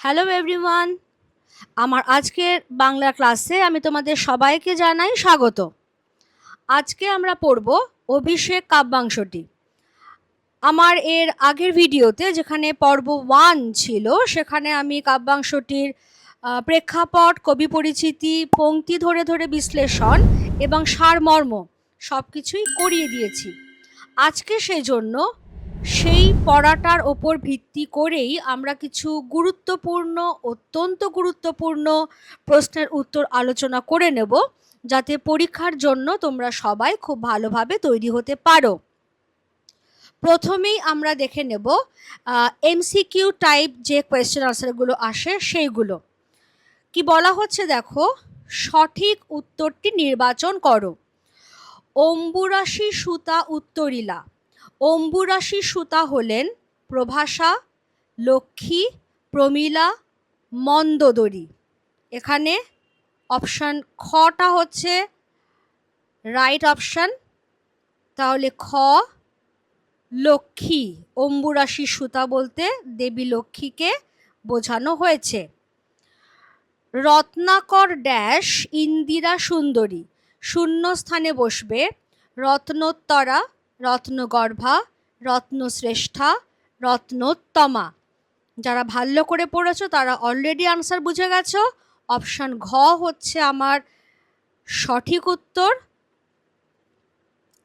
Hello everyone আমার আজকের বাংলা ক্লাসে আমি তোমাদের সবাইকে জানাই স্বাগত। আজকে আমরা পড়ব অভিষেক কাব্যাংশটি। আমার এর আগের ভিডিওতে যেখানে পর্ব ওয়ান ছিল, সেখানে আমি কাব্যাংশটির প্রেক্ষাপট, কবি পরিচিতি পংক্তি ধরে ধরে বিশ্লেষণ এবং সারমর্ম সব কিছুই করিয়ে দিয়েছি। আজকে সেই জন্য সেই পড়াটার ওপর ভিত্তি করেই আমরা কিছু গুরুত্বপূর্ণ, অত্যন্ত গুরুত্বপূর্ণ প্রশ্নের উত্তর আলোচনা করে নেব, যাতে পরীক্ষার জন্য তোমরা সবাই খুব ভালোভাবে তৈরি হতে পারো। প্রথমেই আমরা দেখে নেব এমসিকিউ টাইপ যে কোয়েশ্চেন আনসারগুলো আসে সেইগুলো। কি বলা হচ্ছে দেখো, সঠিক উত্তরটি নির্বাচন করো। অম্বুরাশি সুতা উত্তরিলা। অম্বুরাশি সুতা হলেন প্রভাষা, লক্ষ্মী, প্রমীলা, মন্দোদরী। এখানে অপশান খটা হচ্ছে রাইট অপশান তাহলে খ, লক্ষ্মী, অম্বুরাশি সুতা বলতে দেবী লক্ষ্মীকে বোঝানো হয়েছে। রত্নাকর ড্যাশ ইন্দিরা সুন্দরী। শূন্য স্থানে বসবে রত্নোত্তরা রত্নগর্ভা, রত্নশ্রেষ্ঠা, রত্নোত্তমা। যারা ভালো করে পড়েছো, তারা অলরেডি আনসার বুঝে গেছো। অপশান ঘ হচ্ছে আমার সঠিক উত্তর।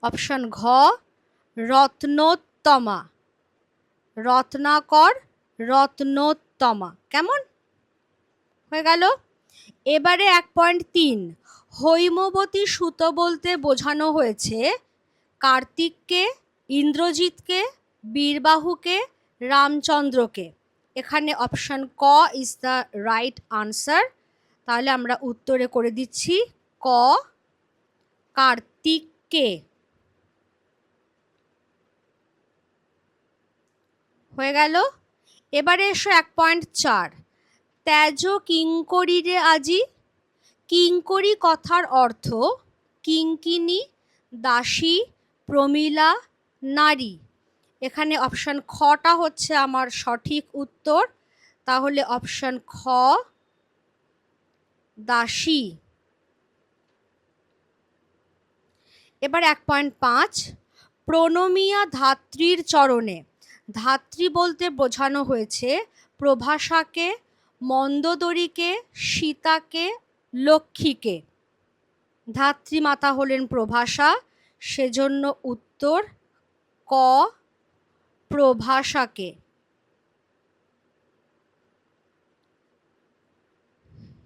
অপশান ঘ, রত্নোত্তমা। রত্নাকর, রত্নোত্তমা। কেমন? হয়ে গেল। এবারে এক পয়েন্ট তিন। হৈমবতী সুতো বলতে বোঝানো হয়েছে কার্তিককে, ইন্দ্রজিৎকে, বীরবাহুকে, রামচন্দ্রকে। এখানে অপশন ক ইজ দ্য রাইট আনসার তাহলে আমরা উত্তরে করে দিচ্ছি ক, কার্তিককে। হয়ে গেল। এবারে এসো এক পয়েন্ট চার। ত্যাজ কিঙ্করিরে আজি। কিঙ্করি কথার অর্থ কিঙ্কিনী দাসী প্রমীলা নারী। এখানে অপশান খটা হচ্ছে আমার সঠিক উত্তর। তাহলে অপশান খ, দাসী। এবার এক পয়েন্ট পাঁচ, প্রণমিয়া ধাত্রীর চরণে। ধাত্রী বলতে বোঝানো হয়েছে প্রভাষাকে, মন্দোদরীকে, সীতাকে, লক্ষ্মীকে। ধাত্রী মাতা হলেন প্রভাষা সেজন্য উত্তর ক প্রভাষাকে।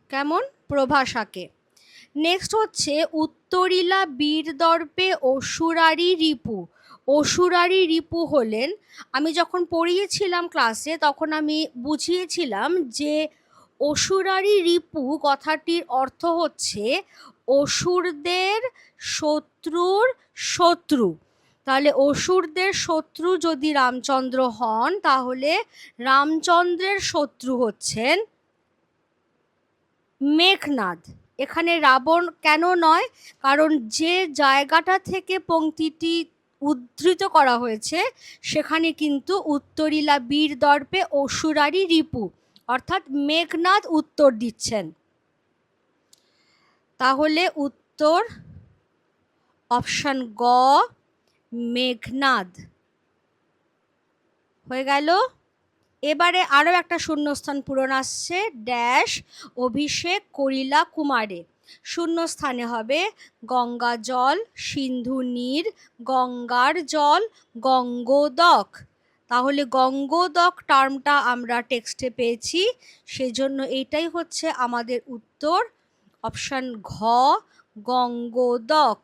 কেমন? প্রভাষাকে। নেক্সট হচ্ছে উত্তরিলা বীর দর্পে অসুরারি রিপু। অসুরারি রিপু হলেন, আমি যখন পড়িয়েছিলাম ক্লাসে তখন আমি বুঝিয়েছিলাম যে অসুরারি রিপু, কথাটির অর্থ হচ্ছে অসুরদের শত্রুর শত্রু। তাহলে অসুরদের শত্রু যদি রামচন্দ্র হন, তাহলে রামচন্দ্রের শত্রু হচ্ছেন মেঘনাদ। এখানে রাবণ কেন নয়? কারণ যে জায়গাটা থেকে পংক্তিটি উদ্ধৃত করা হয়েছে, সেখানে কিন্তু উত্তরিলা বীর দর্পে অসুরারি রিপু, অর্থাৎ মেঘনাদ উত্তর দিচ্ছেন। তাহলে উত্তর অপশান গ, মেঘনাদ। হয়ে গেল। এবারে আরও একটা শূন্যস্থান পূরণ আসছে, ড্যাশ, অভিষেক, করিলা, কুমারে। শূন্যস্থানে হবে গঙ্গা জল, সিন্ধু নীর, গঙ্গার জল, গঙ্গোদক। তাহলে গঙ্গোদক টার্মটা আমরা টেক্সটে পেয়েছি, সেজন্য এইটাই হচ্ছে আমাদের উত্তর। অপশান ঘ, গঙ্গোদক।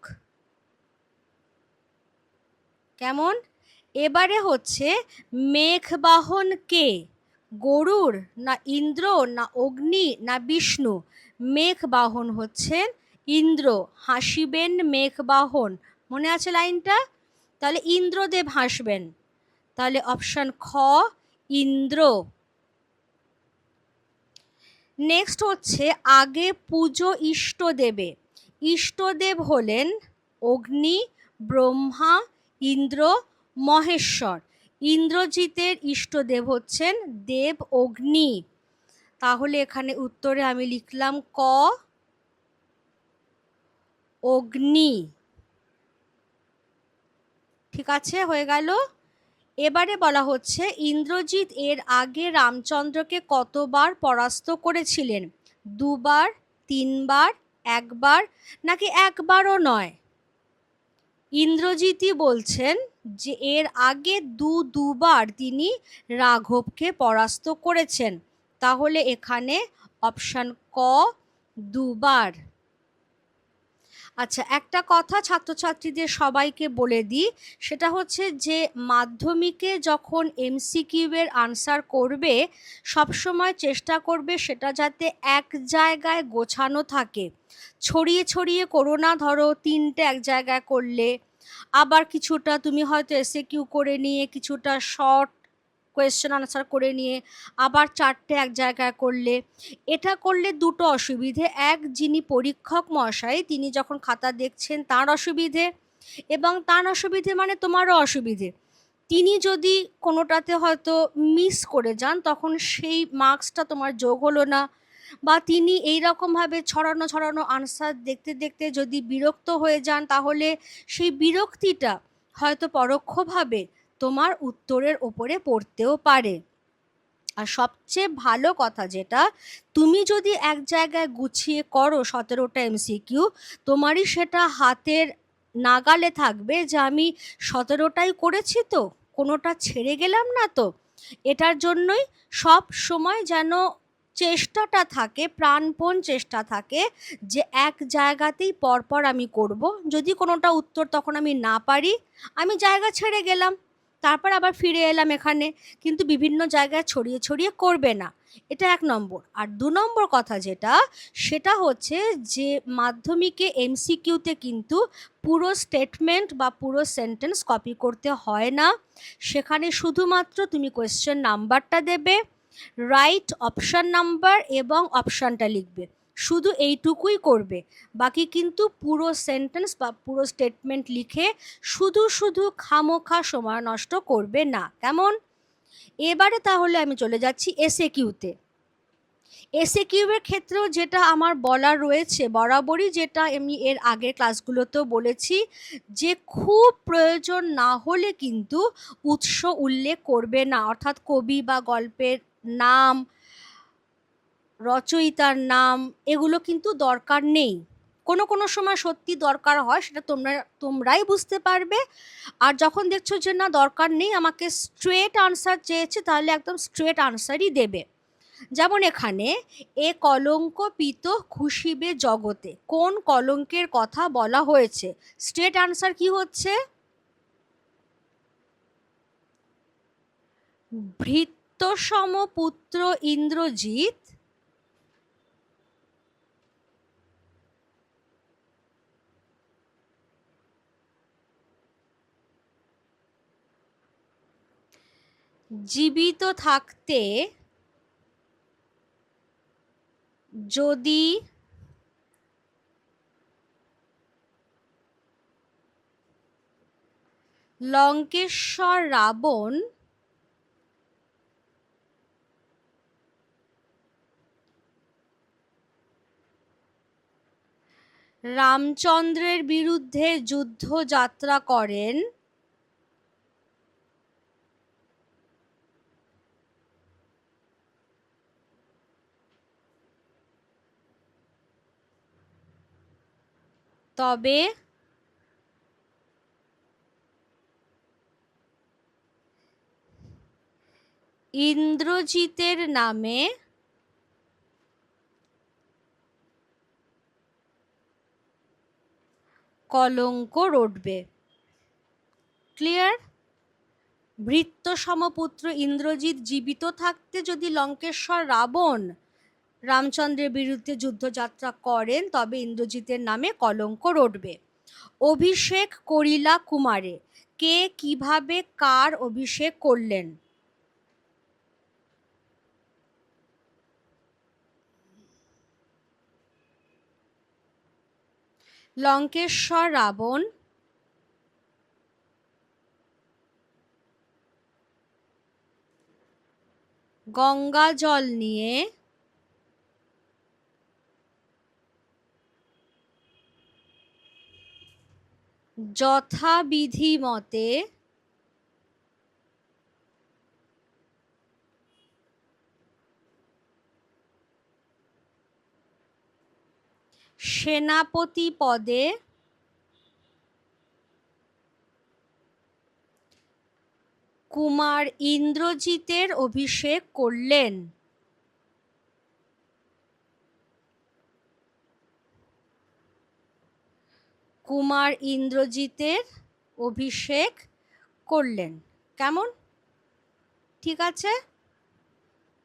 কেমন? এবারে হচ্ছে মেঘবাহন কে? গরুর না ইন্দ্র না অগ্নি না বিষ্ণু? মেঘবাহন হচ্ছেন ইন্দ্র। হাসিবেন মেঘবাহন। মনে আছে লাইনটা? তাহলে ইন্দ্রদেব হাসবেন। তাহলে অপশান খ, ইন্দ্র। নেক্সট হচ্ছে আগে পুজো ইষ্টদেবে। ইষ্টদেব হলেন অগ্নি, ব্রহ্মা ইন্দ্র মহেশ্বর। ইন্দ্রজিতের ইষ্টদেব হচ্ছেন দেব অগ্নি। তাহলে এখানে উত্তরে আমি লিখলাম ক, অগ্নি। ঠিক আছে, হয়ে গেল। এবারে বলা হচ্ছে, ইন্দ্রজিৎ এর আগে রামচন্দ্রকে কতবার পরাস্ত করেছিলেন? দুবার, তিনবার, একবার, নাকি একবারও নয়? ইন্দ্রজিৎই বলছেন যে এর আগে দু দুবার তিনি রাঘবকে পরাস্ত করেছেন। তাহলে এখানে অপশান ক দুবার। আচ্ছা একটা কথা ছাত্রছাত্রীদের সবাইকে বলে দিই, সেটা হচ্ছে যে মাধ্যমিকে যখন এমসিকিউ এর আনসার করবে, সবসময় চেষ্টা করবে সেটা যাতে এক জায়গায় গোছানো থাকে। ছড়িয়ে ছড়িয়ে করো না, ধরো তিনটে এক জায়গায় করলে। আবার কিছুটা তুমি হয়তো এসে কিউ করে নিয়ে কিছুটা শর্ট কোয়েশ্চেন আনসার করে নিয়ে আবার চারটে এক জায়গায় করলে। এটা করলে দুটো অসুবিধে। এক, যিনি পরীক্ষক মশাই, তিনি যখন খাতা দেখছেন তার অসুবিধে এবং তার অসুবিধে মানে তোমারও অসুবিধে। তিনি যদি কোনোটাতে হয়তো মিস করে যান, তখন সেই মার্কসটা তোমার যোগ হলো না বা তিনি এই রকমভাবে ছড়ানো ছড়ানো আনসার দেখতে দেখতে যদি বিরক্ত হয়ে যান, তাহলে সেই বিরক্তিটা হয়তো পরোক্ষভাবে তোমার উত্তরের ওপরে পড়তেও পারে। আর সবচেয়ে ভালো কথা যেটা, তুমি যদি এক জায়গায় গুছিয়ে করো সতেরোটা এমসিকিউ তোমারই সেটা হাতের নাগালে থাকবে যে আমি সতেরোটাই করেছি তো, কোনোটা ছেড়ে গেলাম না তো। এটার জন্যই সব সময় যেন চেষ্টাটা থাকে, প্রাণপণ চেষ্টা থাকে যে এক জায়গাতেই পরপর আমি করব। যদি কোনোটা উত্তর তখন আমি না পারি, আমি জায়গা ছেড়ে গেলাম। তারপর আবার ফিরে এলাম এখানে। কিন্তু বিভিন্ন জায়গায় ছড়িয়ে ছড়িয়ে করবে না। এটা এক নম্বর। আর দু নম্বর কথা যেটা, সেটা হচ্ছে যে মাধ্যমিকে এমসিকিউতে কিন্তু পুরো স্টেটমেন্ট বা পুরো সেন্টেন্স কপি করতে হয় না। সেখানে শুধুমাত্র তুমি কোয়েশ্চেন নাম্বারটা দেবে রাইট অপশান নাম্বার এবং অপশানটা লিখবে। শুধু এইটুকুই করবে। বাকি কিন্তু পুরো সেন্টেন্স বা পুরো স্টেটমেন্ট লিখে শুধু শুধু খামোখা সময় নষ্ট করবে না। কেমন? এবারে তাহলে আমি চলে যাচ্ছি এসএ কিউতে এসএ কিউবের ক্ষেত্রেও যেটা আমার বলার রয়েছে, বরাবরই যেটা আমি এর আগের ক্লাসগুলোতেও বলেছি, যে খুব প্রয়োজন না হলে কিন্তু উৎস উল্লেখ করবে না। অর্থাৎ কবি বা গল্পের নাম রচয়িতার নাম, এগুলো কিন্তু দরকার নেই। কোনো কোনো সময় সত্যি দরকার হয়, সেটা তোমরা, তোমরাই বুঝতে পারবে। আর যখন দেখছ যে না, দরকার নেই, আমাকে স্ট্রেট আনসার চেয়েছে, তাহলে একদম স্ট্রেট আনসারই দেবে। যেমন এখানে, এ কলঙ্ক পিত খুশিবে জগতে। কোন কলঙ্কের কথা বলা হয়েছে? স্ট্রেট আনসার কি হচ্ছে? ভৃত্যসম পুত্র ইন্দ্রজিৎ জীবিত থাকতে যদি লঙ্কেশ্বর রাবণ রামচন্দ্রের বিরুদ্ধে যুদ্ধ যাত্রা করেন তবে ইন্দ্রজিতের নামে কলঙ্ক রটবে। ক্লিয়ার? ভৃত্য সমপুত্র ইন্দ্রজিৎ জীবিত থাকতে যদি লঙ্কেশ্বর রাবণ রামচন্দ্রের বিরুদ্ধে যুদ্ধযাত্রা করেন, তবে ইন্দ্রজিতের নামে কলঙ্ক রটবে। অভিষেক করিলা কুমারে, কে কীভাবে কার অভিষেক করলেন? লঙ্কেশ্বর রাবণ গঙ্গা জল নিয়ে যথাবিধি মতে সেনাপতি পদে কুমার ইন্দ্রজিতের অভিষেক করলেন। কুমার ইন্দ্রজিতের অভিষেক করলেন। কেমন? ঠিক আছে?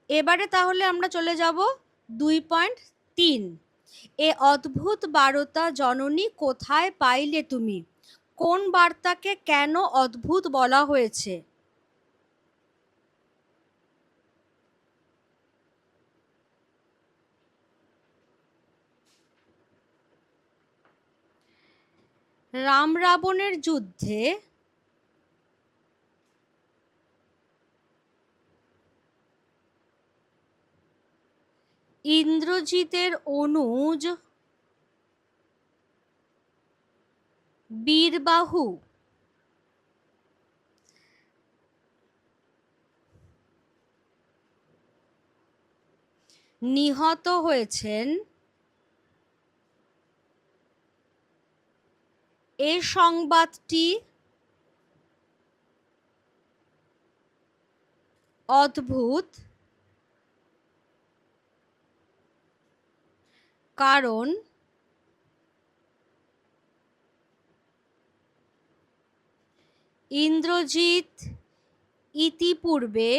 এবারে তাহলে আমরা চলে যাব দুই পয়েন্ট তিন। এ অদ্ভুত বারতা জননী কোথায় পাইলে তুমি? কোন বার্তাকে কেন অদ্ভুত বলা হয়েছে? রাম রাবণের যুদ্ধে ইন্দ্রজিতের অনুজ বীরবাহু নিহত হয়েছেন এ সংবাদটি অদ্ভুত কারণ ইন্দ্রজিৎ ইতিপূর্বে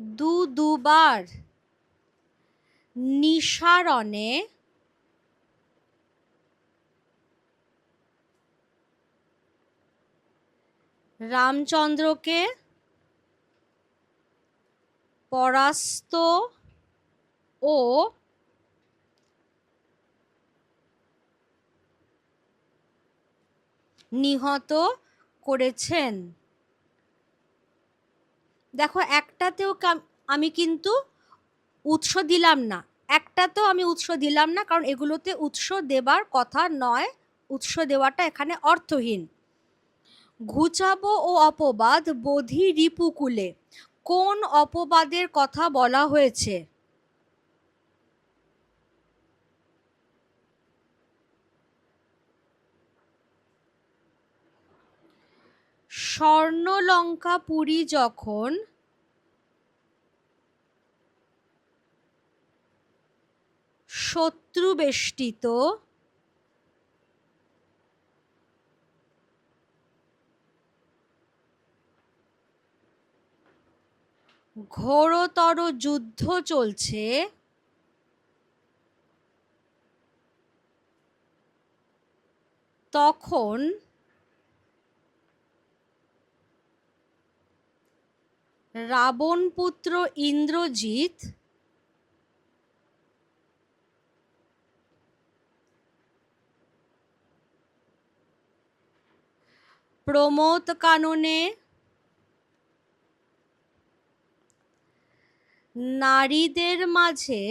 দু দুবার নিঃসারণে রামচন্দ্রকে পরাস্ত ও নিহত করেছেন। দেখো একটাতেও আমি কিন্তু উৎস দিলাম না। একটাতেও আমি উৎস দিলাম না, কারণ এগুলোতে উৎস দেবার কথা নয়। উৎস দেওয়াটা এখানে অর্থহীন। ঘুচাবো ও অপবাদ বোধি রিপুকুলে কোন অপবাদের কথা বলা হয়েছে? স্বর্ণলঙ্কা পুরী যখন শত্রু বেষ্টিত ঘোরতর যুদ্ধ চলছে। তখন রাবণপুত্র ইন্দ্রজিৎ প্রমোদ কাননে নারীদের মাঝে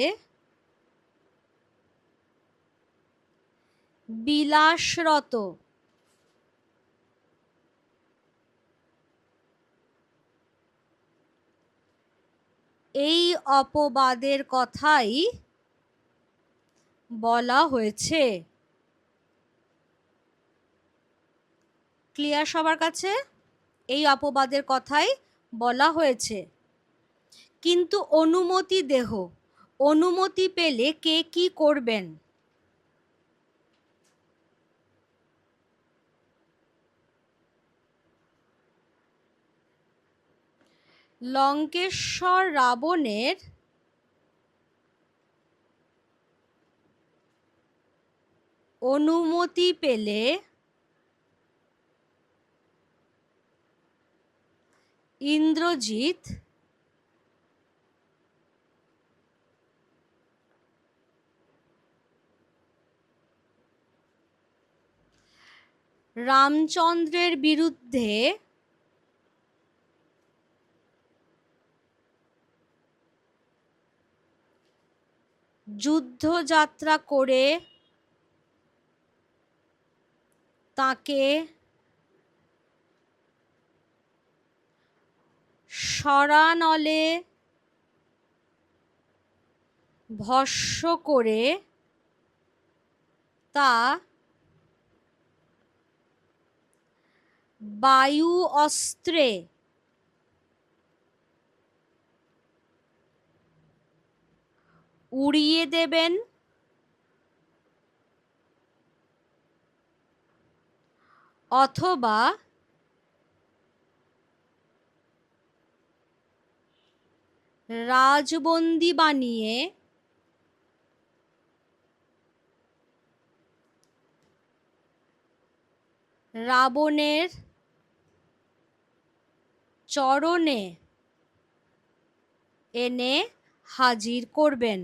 বিলাসরত। এই অপবাদের কথাই বলা হয়েছে। ক্লিয়ার সবার কাছে? এই অপবাদের কথাই বলা হয়েছে। কিন্তু অনুমতি দেহ। অনুমতি পেলে কে কি করবেন? লঙ্কেশ্বর রাবণের অনুমতি পেলে ইন্দ্রজিৎ রামচন্দ্রের বিরুদ্ধে যুদ্ধযাত্রা করে তাকে সরানলে ভস্য করে তা বায়ু অস্ত্রে উড়িয়ে দেবেন। অথবা রাজবন্দি বানিয়ে রাবণের চরণে এনে হাজির করবেন।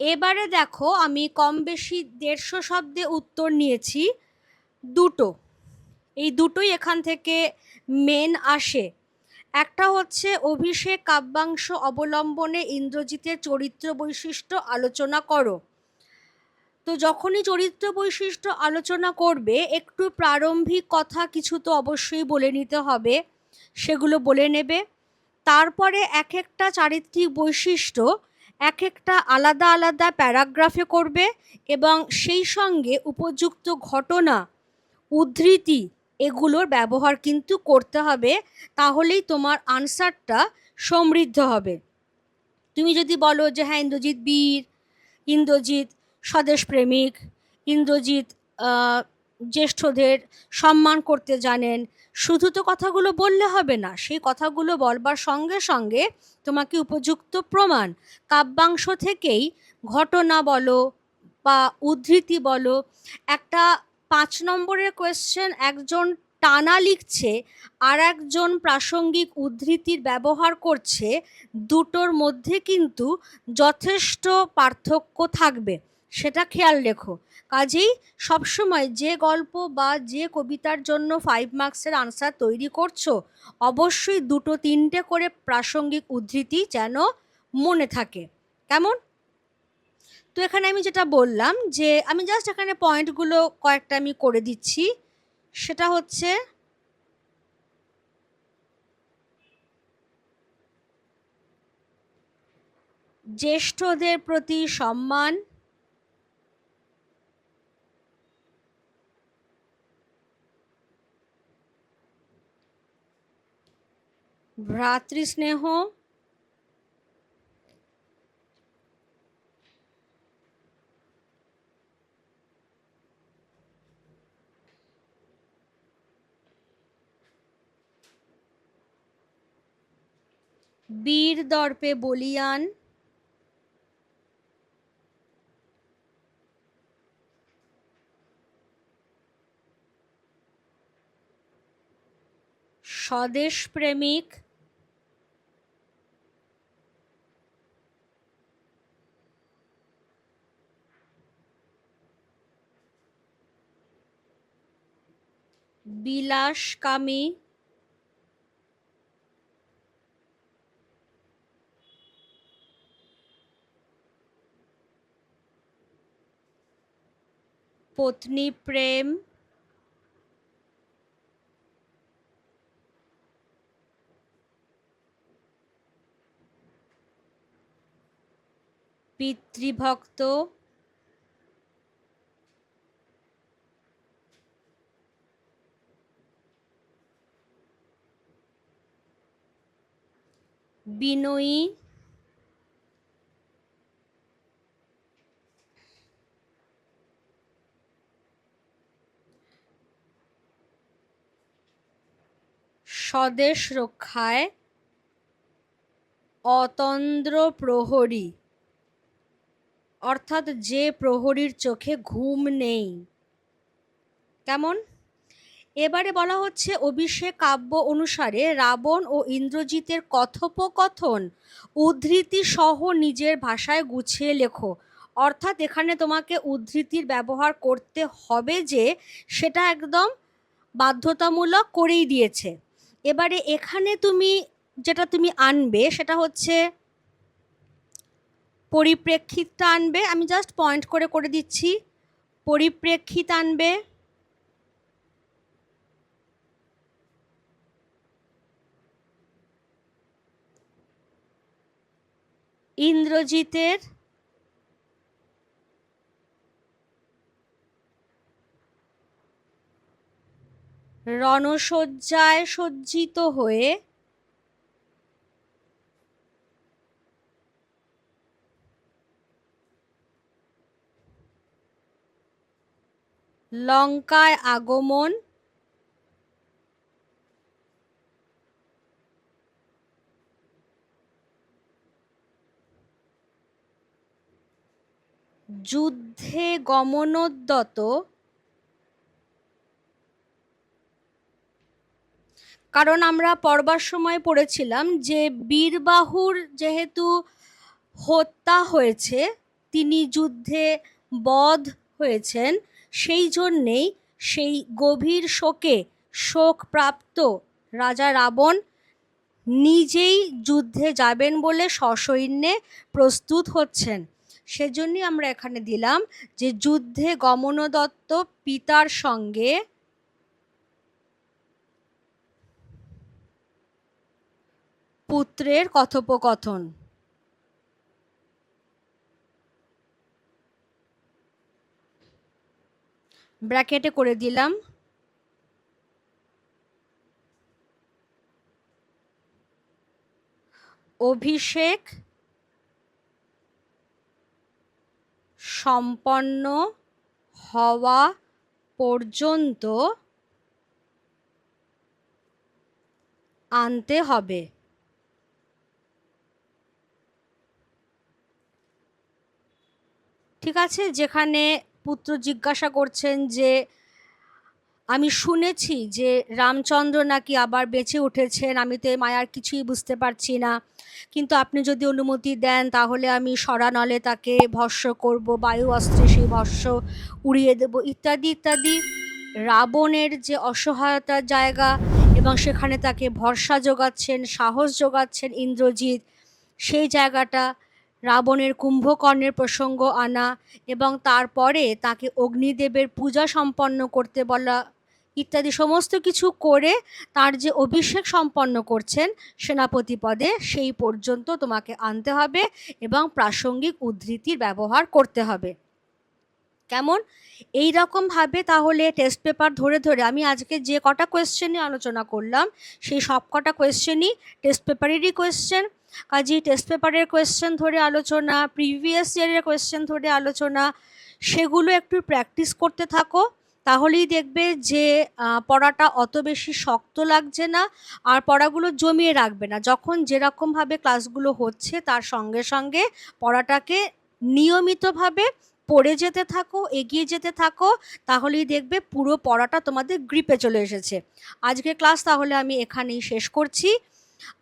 এবারে দেখো আমি কম বেশি দেড়শো শব্দে উত্তর নিয়েছি। দুটো। এই দুটোই এখান থেকে মেন আসে। একটা হচ্ছে অভিষেক কাব্যাংশ অবলম্বনে ইন্দ্রজিতের চরিত্র বৈশিষ্ট্য আলোচনা করো। তো যখনই চরিত্র বৈশিষ্ট্য আলোচনা করবে, একটু প্রারম্ভিক কথা কিছু তো অবশ্যই বলে নিতে হবে, সেগুলো বলে নেবে। তারপরে এক একটা চারিত্রিক বৈশিষ্ট্য এক একটা আলাদা আলাদা প্যারাগ্রাফে করবে এবং সেই সঙ্গে উপযুক্ত ঘটনা উদ্ধৃতি এগুলোর ব্যবহার কিন্তু করতে হবে, তাহলেই তোমার আনসারটা সমৃদ্ধ হবে। তুমি যদি বলো যে হ্যাঁ ইন্দ্রজিৎ বীর, ইন্দ্রজিৎ স্বদেশ প্রেমিক, ইন্দ্রজিৎ জ্যেষ্ঠদের সম্মান করতে জানেন, শুধু তো কথাগুলো বললে হবে না, সেই কথাগুলো বলবার সঙ্গে সঙ্গে তোমাকে উপযুক্ত প্রমাণ, কাব্যাংশ থেকেই ঘটনা বলো বা উদ্ধৃতি বলো, একটা পাঁচ নম্বরের কোয়েশ্চেন একজন টানা লিখছে আর একজন প্রাসঙ্গিক উদ্ধৃতির ব্যবহার করছে, দুটোর মধ্যে কিন্তু যথেষ্ট পার্থক্য থাকবে। সেটা খেয়াল রেখো। কাজেই সবসময় যে গল্প বা যে কবিতার জন্য ফাইভ মার্কসের আনসার তৈরি করছ, অবশ্যই দুটো তিনটে করে প্রাসঙ্গিক উদ্ধৃতি যেন মনে থাকে। কেমন? তো এখানে আমি যেটা বললাম যে আমি জাস্ট এখানে পয়েন্টগুলো কয়েকটা আমি করে দিচ্ছি। সেটা হচ্ছে জ্যেষ্ঠদের প্রতি সম্মান, ভ্রাতৃস্নেহ বীর দর্পে বলিয়ান। স্বদেশ প্রেমিক। বিলাসকামী। পত্নী প্রেম। পিতৃভক্ত। বিনয়ী। স্বদেশ রক্ষায় অতন্দ্র প্রহরী অর্থাৎ যে প্রহরীর চোখে ঘুম নেই। কেমন? এবারে বলা হচ্ছে অভিষেক কাব্য অনুসারে রাবণ ও ইন্দ্রজিতের কথোপকথন উদ্ধৃতি সহ নিজের ভাষায় গুছিয়ে লেখো। অর্থাৎ এখানে তোমাকে উদ্ধৃতির ব্যবহার করতে হবে যে সেটা একদম বাধ্যতামূলক করেই দিয়েছে। এবারে এখানে তুমি যেটা তুমি আনবে সেটা হচ্ছে পরিপ্রেক্ষিতটা আনবে। আমি জাস্ট পয়েন্ট করে করে দিচ্ছি। পরিপ্রেক্ষিত আনবে। ইন্দ্রজিতের রণসজ্জায় সজ্জিত হয়ে লঙ্কায় আগমন যুদ্ধে গমনোদ্যত কারণ আমরা পড়বার সময় পড়েছিলাম যে বীরবাহুর যেহেতু হত্যা হয়েছে, তিনি যুদ্ধে বধ হয়েছেন, সেই জন্যেই সেই গভীর শোকে শোকপ্রাপ্ত রাজা রাবণ নিজেই যুদ্ধে যাবেন বলে সসৈন্যে প্রস্তুত হচ্ছেন। সেজন্যই আমরা এখানে দিলাম যে যুদ্ধে গমনদত্ত পিতার সঙ্গে পুত্রের কথোপকথন। ব্র্যাকেটে করে দিলাম। অভিষেক সম্পন্ন হওয়া পর্যন্ত আনতে হবে। ঠিক আছে? যেখানে পুত্র জিজ্ঞাসা করছেন যে, আমি শুনেছি যে রামচন্দ্র নাকি আবার বেঁচে উঠেছেন। আমি তো মায়ার কিছুই বুঝতে পারছি না। কিন্তু আপনি যদি অনুমতি দেন, তাহলে আমি সরানলে তাকে ভস্য করব, বায়ু অস্ত্রে সেই ভস্য উড়িয়ে দেব, ইত্যাদি ইত্যাদি। রাবণের যে অসহায়তার জায়গা এবং সেখানে তাকে ভরসা যোগাচ্ছেন, সাহস যোগাচ্ছেন ইন্দ্রজিৎ, সেই জায়গাটা রাবণের কুম্ভকর্ণের প্রসঙ্গ আনা এবং তারপরে তাকে অগ্নিদেবের পূজা সম্পন্ন করতে বলা ইত্যাদি সমস্ত কিছু করে তার যে অভিষেক সম্পন্ন করছেন সেনাপতি পদে, সেই পর্যন্ত তোমাকে আনতে হবে এবং প্রাসঙ্গিক উদ্ধৃতির ব্যবহার করতে হবে। কেমন? এই রকমভাবে তাহলে টেস্ট পেপার ধরে ধরে আমি আজকে যে কটা কোয়েশ্চেন নিয়ে আলোচনা করলাম, সেই সব কটা কোয়েশ্চেনই টেস্ট পেপারেরই কোয়েশ্চেন কাজেই টেস্ট পেপারের কোয়েশ্চেন ধরে আলোচনা প্রিভিয়াস ইয়ারের কোয়েশ্চেন ধরে আলোচনা, সেগুলো একটু প্র্যাকটিস করতে থাকো। তাহলেই দেখবে যে পড়াটা অত বেশি শক্ত লাগছে না, আর পড়াগুলো জমিয়ে রাখবে না। যখন যেরকমভাবে ক্লাসগুলো হচ্ছে, তার সঙ্গে সঙ্গে পড়াটাকে নিয়মিতভাবে পড়ে যেতে থাকো, এগিয়ে যেতে থাকো, তাহলেই দেখবে পুরো পড়াটা তোমাদের গ্রিপে চলে এসেছে। আজকে ক্লাস তাহলে আমি এখানেই শেষ করছি।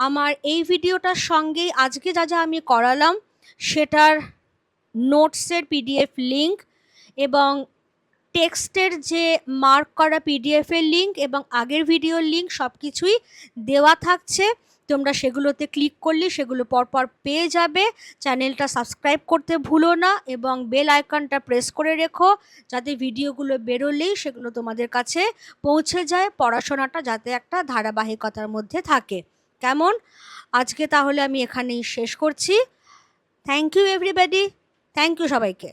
আমার এই ভিডিওটার সঙ্গেই আজকে যা যা আমি করালাম, সেটার নোটসের পিডিএফ লিঙ্ক এবং টেক্সটের যে মার্ক করা পিডিএফের লিঙ্ক এবং আগের ভিডিওর লিঙ্ক সব কিছুই দেওয়া থাকছে। তোমরা সেগুলোতে ক্লিক করলে সেগুলো পরপর পেয়ে যাবে। চ্যানেলটা সাবস্ক্রাইব করতে ভুলো না এবং বেল আইকনটা প্রেস করে রেখো যাতে ভিডিওগুলো বেরোলেই সেগুলো তোমাদের কাছে পৌঁছে যায়, পড়াশোনাটা যাতে একটা ধারাবাহিকতার মধ্যে থাকে। কেমন? আজকে তাহলে আমি এখানেই শেষ করছি। Thank you everybody thank you সবাইকে।